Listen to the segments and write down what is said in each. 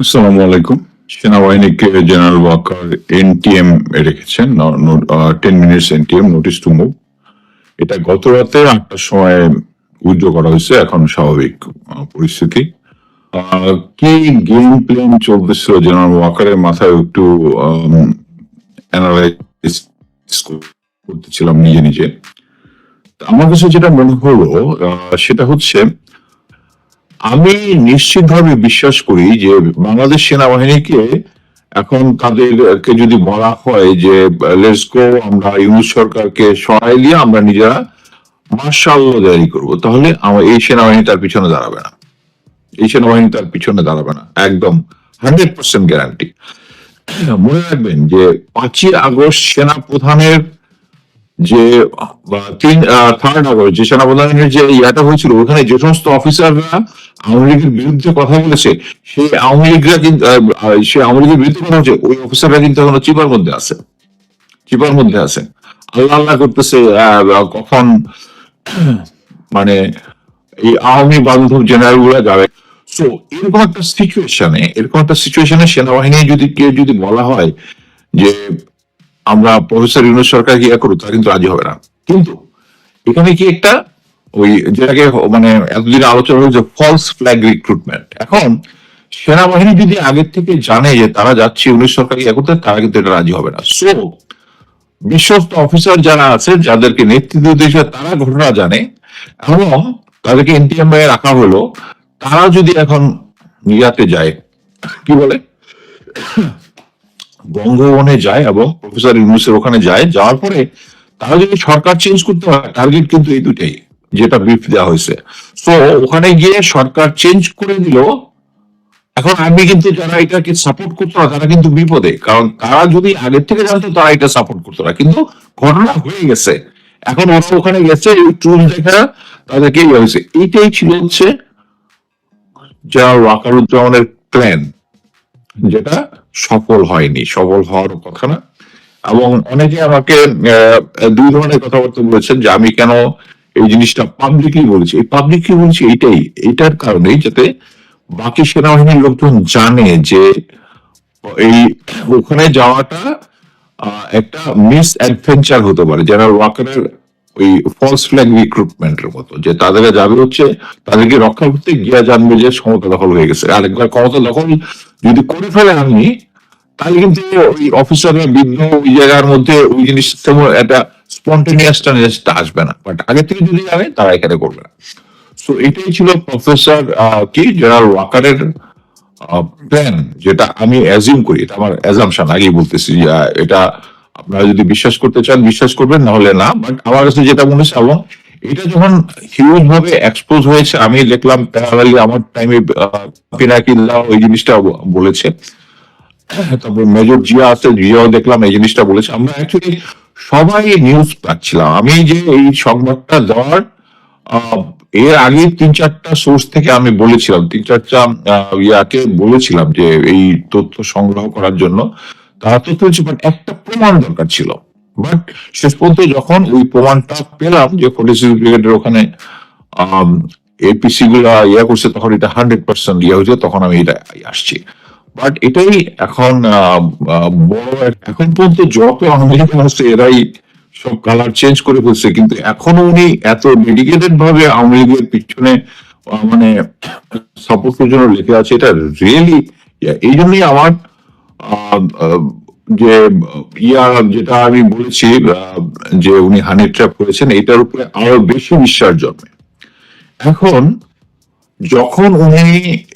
আসসালামু আলাইকুম। সেনাবাহিনীকে জেনারেল ওয়াকার এনটিএম রেখেছেন। Ten minutes NTM notice to move এটা গত রাতে আটটার সময় উইথড্র করা হয়েছে। এখন স্বাভাবিক পরিস্থিতি। কি গেম প্লেন চলতেছিল জেনারেল ওয়াকারের মাথায় একটু অ্যানালাইজ করতেছিলাম নিজে নিজে। আমার কাছে যেটা মনে হলো সেটা হচ্ছে আমি নিশ্চিতভাবে বিশ্বাস করি যে বাংলাদেশ সেনাবাহিনীকে এখন তাদেরকে যদি বলা হয় যে লেটস গো আমরা ইউনুস সরকারকে সহায় দিয়ে আমরা নিজেরা মার্শাল জারি করব, তাহলে আমার এই সেনাবাহিনী তার পিছনে দাঁড়াবে না। এই সেনাবাহিনী তার পিছনে দাঁড়াবে না, একদম হান্ড্রেড পার্সেন্ট গ্যারান্টি। মনে রাখবেন যে পাঁচই আগস্ট সেনা প্রধানের যে তিন থার্ড আগস্ট যে সেনাপ্রধানের যে ইয়াটা হয়েছিল, ওখানে যে সমস্ত অফিসাররা আওয়ামী লীগের বিরুদ্ধে কথা বলেছে, সেই আওয়ামী লীগরা কিন্তু সেই আওয়ামী লীগের বিরুদ্ধে কথা বলছে, ওই অফিসাররা কিন্তু এখনও চিপার মধ্যে আছে। চিপার মধ্যে আছে। আল্লাহ আল্লাহ করতেছে কখন মানে এই আওয়ামী বান্ধব জেনারেলগুলা যাবে। সো এরকম একটা সিচুয়েশনে এরকম একটা সিচুয়েশনে সেনাবাহিনী যদি, কেউ যদি বলা হয় যে আমরা প্রফেসর ইউনুস সরকার ইয়ে করব তারা কিন্তু রাজি হবে না। কিন্তু এখানে কি একটা ওই যেটাকে মানে এতদিন আলোচনা হয়েছে ফলস ফ্ল্যাগ রিক্রুটমেন্ট এখন সেনাবাহিনী যদি আগের থেকে জানে যে তারা যাচ্ছে ইউনুস সরকার ইয়ে করতে, তারা কিন্তু এটা রাজি হবে না। সো বিশ্বস্ত অফিসার যারা আছে, যাদেরকে নেতৃত্ব দিয়েছে, তারা ঘটনা জানে। এবং তাদেরকে এনটিএম রাখা হলো। তারা যদি এখন ইয়াতে যায়, কি বলে? বঙ্গভবনে যায় এবং প্রফেসর ইউনুসের ওখানে যায়, যাওয়ার পরে তারা যদি সরকার চেঞ্জ করতে হয় টার্গেট কিন্তু এই দুটাই, যেটা ব্রিফ দেওয়া হয়েছে। তো ওখানে গিয়ে সরকার চেঞ্জ করে দিল, এখন আমি কিন্তু যারা এটাকে সাপোর্ট করতো না, তারা কিন্তু বিপদে। কারণ তারা যদি আগের থেকে জানতো, তারা এটা সাপোর্ট করতো না। কিন্তু ঘটনা হয়ে গেছে। এখন ওরা ওখানে গেছে, এই ট্রুল দেখা তাদেরকে ইয়ে হয়েছে। এইটাই ছিল হচ্ছে জেনারেল ওয়াকারুজ্জামানের প্ল্যান যেটা সফল হয়নি, সফল হওয়ার কথা না। এবং অনেকে আমাকে দুই ধরনের কথাবার্তা বলেছেন যে আমি কেন এই জিনিসটা পাবলিকলি বলেছি। এই পাবলিকলি বলছি এইটাই এটার কারণেই যাতে বাকি সেনাবাহিনীর লোকজন জানে যে এই ওখানে যাওয়াটা একটা মিস অ্যাডভেঞ্চার হতে পারে জেনারেল ওয়াকারের ওই ফলস ফ্ল্যাগ রিক্রুটমেন্টের মতো, যে তাদেরকে যাবে হচ্ছে, তাদেরকে রক্ষা করতে গিয়া জানবে যে ক্ষমতা দখল হয়ে গেছে। আরেকবার, ক্ষমতা দখল যদি করে ফেলে আমি তাহলে কিন্তু ওই অফিসাররা বিঘ্ন ওই জায়গার মধ্যে ওই জিনিস তেমন একটা স্পন্টেনিয়াসটা আসবে না। বাট আগে থেকে যদি জানে তারা এখানে করবে না। তো এটাই ছিল প্রফেসর কি? জেনারেল ওয়াকারের প্ল্যান যেটা আমি অ্যাজিউম করি। এটা আমার অ্যাজামশন আগেই বলতেছি এটা আপনারা যদি বিশ্বাস করতে চান, বিশ্বাস করবেন না হলে না। বাট আমার কাছে যেটা মনে হচ্ছে, এবং এটা যখন হিউজ ভাবে এক্সপোজ হয়েছে, আমি দেখলাম প্যারালালি আমার টাইমে পিনাকিল্লা ওই জিনিসটা বলেছে। তারপর মেজর জিয়া আছে, জিয়াও দেখলাম এই জিনিসটা বলেছে। আমরা অ্যাকচুয়ালি সবাই নিউজ পাচ্ছিলাম। আমি যে এই সংবাদটা দেওয়ার এর আগে তিন চারটা সোর্স থেকে আমি বলেছিলাম, তিন চারটা ইয়াকে বলেছিলাম যে এই তথ্য সংগ্রহ করার জন্য। তারা তথ্য হচ্ছে বাট একটা প্রমাণ দরকার ছিল। বাট শেষ পর্যন্ত যখন ওই প্রমাণটা পেলাম যে ফোর্টি সিক্স ব্রিগেডের ওখানে এপিসি গুলা ইয়া করছে, তখন এটা হান্ড্রেড পার্সেন্ট ইয়ে হয়েছে, তখন আমি এটা আসছি। বাট এটাই এখন বড় এখন পর্যন্ত যত আমেরিকান আছে এরাই সব কালার চেঞ্জ করে ফেলছে। কিন্তু এখনও উনি এত ডেডিকেটেড ভাবে আওয়ামী লীগের পিছনে মানে সাপোর্টের জন্য লিখে আছে, এটা রিয়েলি এই জন্যই আমার যে, ইয়া, যেটা আমি বলেছি যে উনি হানি ট্র্যাপ করেছেন, এটার উপরে আরও বেশি বিশ্বাস জন্মে। এখন, যখন উনি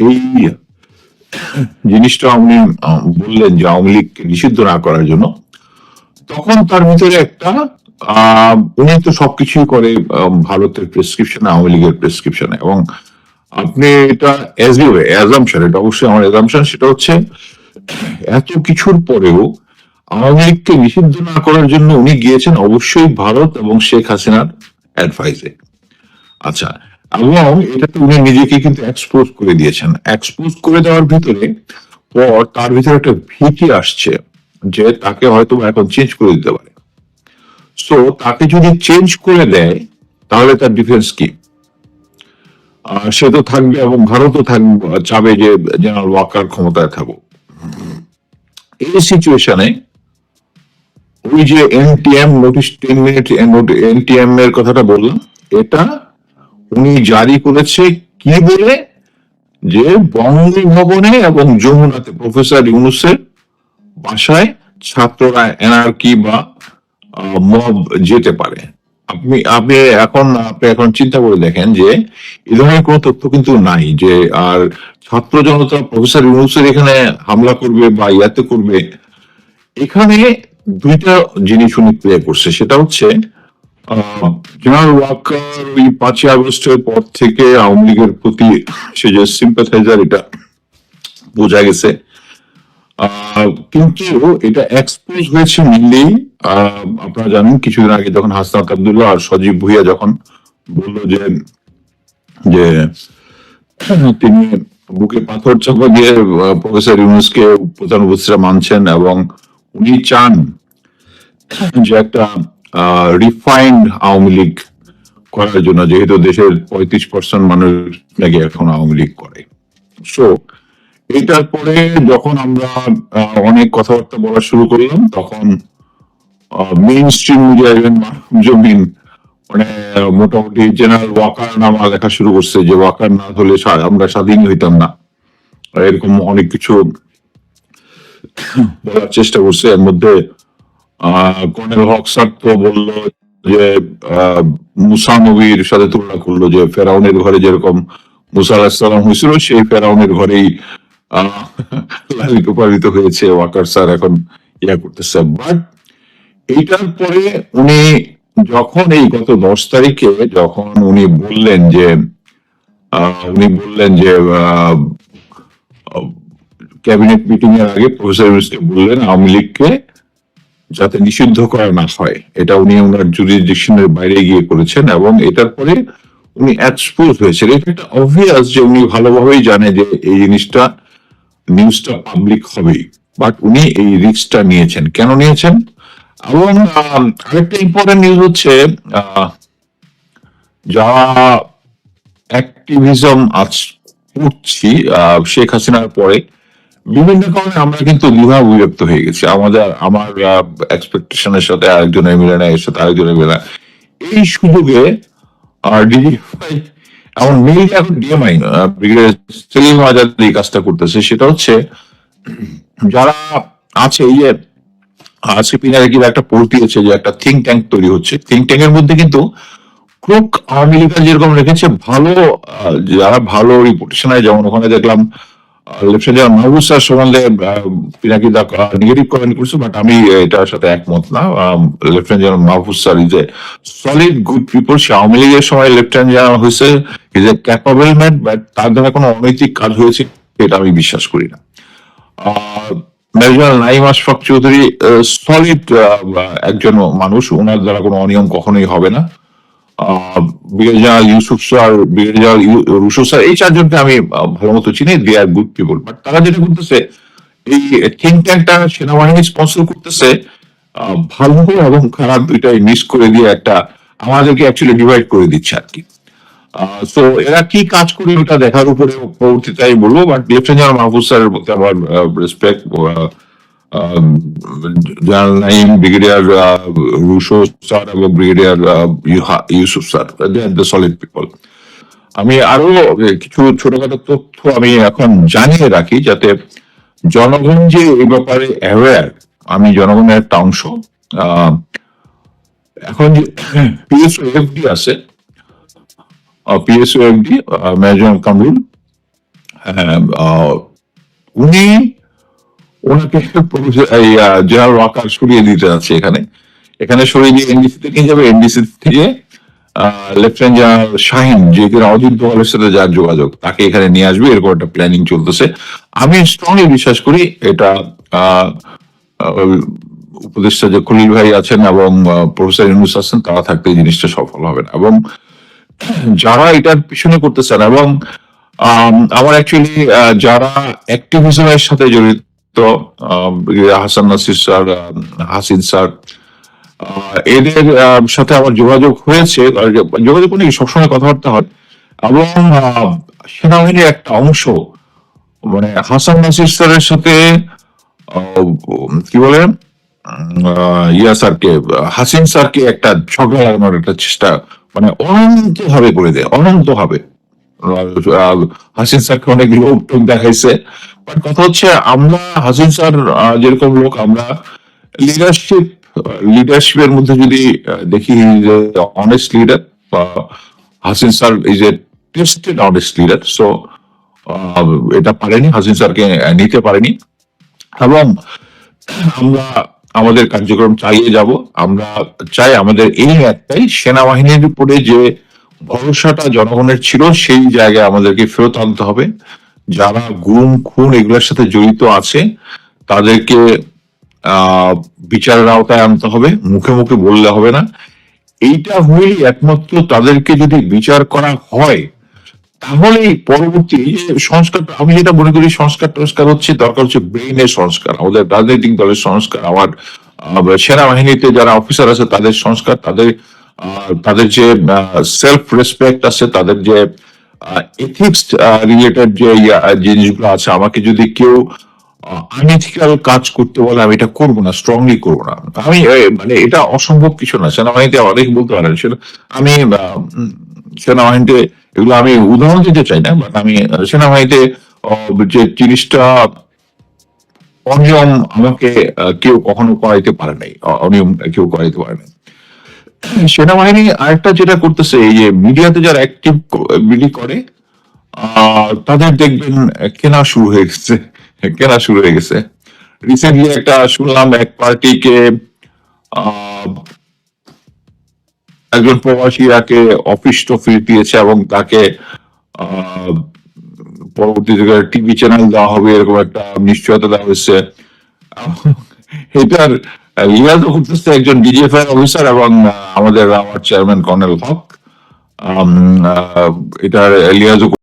এই জিনিসটা উনি বললেন যে আওয়ামী লীগকে নিষিদ্ধ না করার জন্য। তখন তার ভিতরে একটা উনি তো সবকিছুই করে ভারতের প্রেসক্রিপশন আওয়ামী লীগের প্রেসক্রিপশন এবং আপনি এটা অ্যাজামশন এটা অবশ্যই আমার অ্যাজামশন সেটা হচ্ছে এত কিছুর পরেও আওয়ামী লীগকে নিষিদ্ধ না করার জন্য উনি গিয়েছেন অবশ্যই ভারত এবং শেখ হাসিনার অ্যাডভাইসে আচ্ছা এবং এটাতে উনি নিজেকে কিন্তু এক্সপোজ করে দিয়েছেন। এক্সপোজ করে দেওয়ার ভিতরে পর তার ভিতরে একটা ভীতি আসছে যে তাকে হয়তো এখন চেঞ্জ করে দিতে পারে। সো তাকে যদি চেঞ্জ করে দেয়, তাহলে তার ডিফেন্স কি? সে তো থাকবে এবং ভারতও থাকবে, চাবে যে জেনারেল ওয়াকার ক্ষমতায় থাকুক। এই সিচুয়েশনে ওই যে NTM notice ten minute NTM এর কথাটা বললাম, এটা উনি জারি করেছে কি বলে? যে বঙ্গভবনে এবং যমুনাতে প্রফেসর ইউনুসের বাসায় ছাত্ররা এনআরকি বা মব যেতে পারে। আপনি আপনি এখন আপনি এখন চিন্তা করে দেখেন যে এ ধরনের কোনো তথ্য কিন্তু নাই যে আর ছাত্র জনতা প্রফেসর ইউনুসের এখানে হামলা করবে বা ইয়াতে করবে। এখানে দুইটা জিনিস উনি প্লে করছে। সেটা হচ্ছে জেনারেল ওয়াকার ওই পাঁচই আগস্টের পর থেকে আওয়ামী লীগের প্রতি সে যে সিম্পাথাইজার এটা বোঝা গেছে। কিন্তু এটা এক্সপোজ হয়েছে আপনারা জানেন, কিছুদিন আগে যখন হাসনাত আবদুল্লাহ আর সজীব ভুইয়া যখন বলল যে যে তিনি বুকে পাথর চাপা দিয়ে প্রফেসর ইউনুসকে প্রধান উপদেষ্টা মানছেন এবং উনি চান যে একটা রিফাইন্ড আওয়ামী লীগ করার জন্য, যেহেতু দেশের পঁয়ত্রিশ পার্সেন্ট মানুষ নাকি এখন আওয়ামী লীগ করে। সো এটার পরে যখন আমরা অনেক কথাবার্তা বলা শুরু করলাম, তখন মেইন স্ট্রিম মিডিয়া জমিন মানে মোটামুটি জেনারেল ওয়াকার নাম লেখা শুরু করছে, যে ওয়াকার না হলে আমরা স্বাধীন হইতাম না। এরকম অনেক কিছু বলার চেষ্টা করছে। এর মধ্যে কর্নেল হক স্যার তো বলল যে মুসা নবীর সাথে তুলনা করল যে, ফেরাউনের ঘরে যেরকম মুসা আলাহিসাল্লাম হয়েছিল, সেই ফেরাউনের ঘরেই লালিত পালিত হয়েছে ওয়াকার স্যার এখন ইয়া করতেছে। বাট এইটার পরে উনি যখন এই গত দশ তারিখে যখন উনি বললেন যে উনি বললেন যে ক্যাবিনেট মিটিং এর আগে প্রফেসর বললেন আওয়ামী লীগকে যাতে নিষিদ্ধ করা না হয়। এটা উনি ওনার জুরিডিকশনের বাইরে গিয়ে করেছেন এবং এটার পরে উনি এক্সপোজ হয়েছেন। এটা একটা অবভিয়াস যে উনি ভালোভাবেই জানে যে এই জিনিসটা নিউজটা পাবলিক হবেই। বাট উনি এই রিস্কটা নিয়েছেন। কেন নিয়েছেন? এবং আরেকটা ইম্পর্টেন্ট নিউজ হচ্ছে যারা অ্যাক্টিভিজম আজ আহ, শেখ হাসিনার পরে বিভিন্ন কারণে আমরা কিন্তু দ্বিধা বিরক্ত হয়ে গেছি। আমাদের, আমার এক্সপেকটেশনের সাথে আরেকজনের মিলে না এর সাথে আরেকজনের মিলে না এই সুযোগে ডিজিফাই এমন মেইল এখন ডিএমআই সেলিম আজাদ এই কাজটা করতেছে, সেটা হচ্ছে, যারা আছে, এই যে, আজকে পিনারে কিন্তু একটা পোস্ট দিয়েছে যে একটা থিঙ্ক ট্যাঙ্ক তৈরি হচ্ছে। থিঙ্ক ট্যাঙ্কের মধ্যে কিন্তু ক্রুক আওয়ামী লীগের যেরকম রেখেছে, ভালো যারা ভালো রিপোর্টেশনে যেমন ওখানে দেখলাম সম্বন্ধে পিনাকি দা নেগেটিভ কমেন্ট করছে বাট আমি এটার সাথে একমত না। General Mahbub sir is a solid good people সে আওয়ামী লীগের সময় জেনারেল হয়েছে is a capable man but তার দ্বারা কোনো অনৈতিক কাজ হয়েছে, এটা আমি বিশ্বাস করি না। মেজর নাইম আশফাক চৌধুরী সলিড একজন মানুষ, ওনার দ্বারা কোনো অনিয়ম কখনোই হবে না। Brigadier Yusuf sir Rusho sir, এই চারজনকে আমি ভালো মতো চিনি, they are good people. But তারা যেটা করতেছে, এই থিঙ্ক ট্যাঙ্কটা সেনাবাহিনী স্পন্সর করতেছে ভালো এবং খারাপ দুইটাই মিস করে দিয়ে একটা, আমাদেরকে অ্যাকচুয়ালি ডিভাইড করে দিচ্ছে আর কি। সো এরা কি কাজ করে ওটা দেখার উপরে পরবর্তীতে আমি বলব বাট লেফটেন্যান্ট মাহফুজ স্যারের প্রতি আমার respect general Naim brigadier Rusho sir এবং brigadier Yusuf sir the solid people আমি আরও কিছু ছোটখাটো তথ্য আমি এখন জানিয়ে রাখি যাতে জনগণ যে এই ব্যাপারে অ্যাওয়ার আমি জনগণের একটা অংশ এখন যে পিএসও এফডি আছে পিএসও এফডি মেজর কামরুল উনি ওনাকে এই জেনারেল ওয়াকার সরিয়ে দিতে যাচ্ছে এখানে। এখানে সরিয়ে দিয়ে এনডিসি নিয়ে যাবে। এনডিসি থেকে লেফটেন্যান্ট জেনারেল শাহিন যে কিনা অজিত দোয়ালের সাথে যার যোগাযোগ তাকে এখানে নিয়ে আসবে। এরকম একটা প্ল্যানিং চলতেছে। আমি স্ট্রংলি বিশ্বাস করি এটা উপদেষ্টা যে খলিল ভাই আছেন এবং প্রফেসর ইউনুস আছেন তারা থাকতে এই জিনিসটা সফল হবে না। এবং যারা এটার পিছনে করতেছেন এবং আম, আমার অ্যাকচুয়ালি যারা অ্যাক্টিভিজমের সাথে জড়িত um, Hasan Nasir sir Hasin sir এদের সাথে আমার যোগাযোগ হয়েছে যোগাযোগ মানে সবসময় কথাবার্তা হয়। এবং সেনাবাহিনীর একটা অংশ মানে হাসান নাসির স্যারের সাথে কি বলে ইয়া স্যারকে হাসিন স্যারকে একটা ঝগড়া লাগানোর একটা চেষ্টা মানে অনন্ত ভাবে করে দেয় অনন্ত ভাবে হাসিন স্যারকে অনেক লোক টোক দেখাইছে। কথা হচ্ছে, আমরা, হাসিন স্যার যেরকম লোক, আমরা লিডারশিপ লিডারশিপের মধ্যে যদি দেখি honest leader Hasin sir is a tested honest leader so এটা পারেনি, হাসিন স্যারকে নিতে পারেনি। এবং আমরা আমাদের কার্যক্রম চালিয়ে যাব, আমরা চাই আমাদের এই একটাই সেনাবাহিনীর উপরে যে ভরসাটা জনগণের ছিল, সেই জায়গায় আমাদেরকে ফেরত আনতে হবে। যারা গুম, খুন এগুলোর সাথে জড়িত আছে, তাদেরকে বিচারের আওতায় আনতে হবে। মুখে মুখে বললে হবে না। এইটা হলেই একমাত্র তাদেরকে যদি বিচার করা হয়, তাহলেই পরবর্তী সংস্কার, আমি যেটা মনে করি সংস্কার টংস্কার হচ্ছে, দরকার হচ্ছে ব্রেইনের সংস্কার। আমাদের রাজনৈতিক দলের সংস্কার, আমার সেনাবাহিনীতে যারা অফিসার আছে, তাদের সংস্কার, তাদের তাদের যে সেলফ রেসপেক্ট আছে, তাদের যে এথিক্স রিলেটেড যে জিনিসগুলো আছে, আমাকে যদি কেউ আনইথিক্যাল কাজ করতে বলে, আমি এটা করব না স্ট্রংলি করব না। আমি মানে এটা অসম্ভব কিছু না। সেনাবাহিনীতে অনেক বলতে পারেন, সেটা আমি সেনাবাহিনীতে এগুলো আমি উদাহরণ দিতে চাই না বাট আমি সেনাবাহিনীতে যে জিনিসটা অনিয়ম আমাকে কেউ কখনো করাইতে পারে নাই অনিয়ম কেউ করাইতে পারে নাই। সেনাবাহিনী আরেকটা যেটা করতেছে, এই যে মিডিয়াতে যারা অ্যাক্টিভ বিলি করে তাদের দেখবেন কেনা শুরু হয়ে গেছে, কেনা শুরু হয়ে গেছে। রিসেন্টলি একটা শুনলাম এক পার্টিকে একজন প্রবাসী তাকে অফিস টফিস দিয়েছে এবং তাকে পরবর্তীতে টিভি চ্যানেল দেওয়া হবে, এরকম একটা নিশ্চয়তা দেওয়া হয়েছে। এটার লিয়াজ করতেছে একজন ডিজিএফআই অফিসার এবং আমাদের আমার চেয়ারম্যান কর্নেল হক এটার লিয়াজ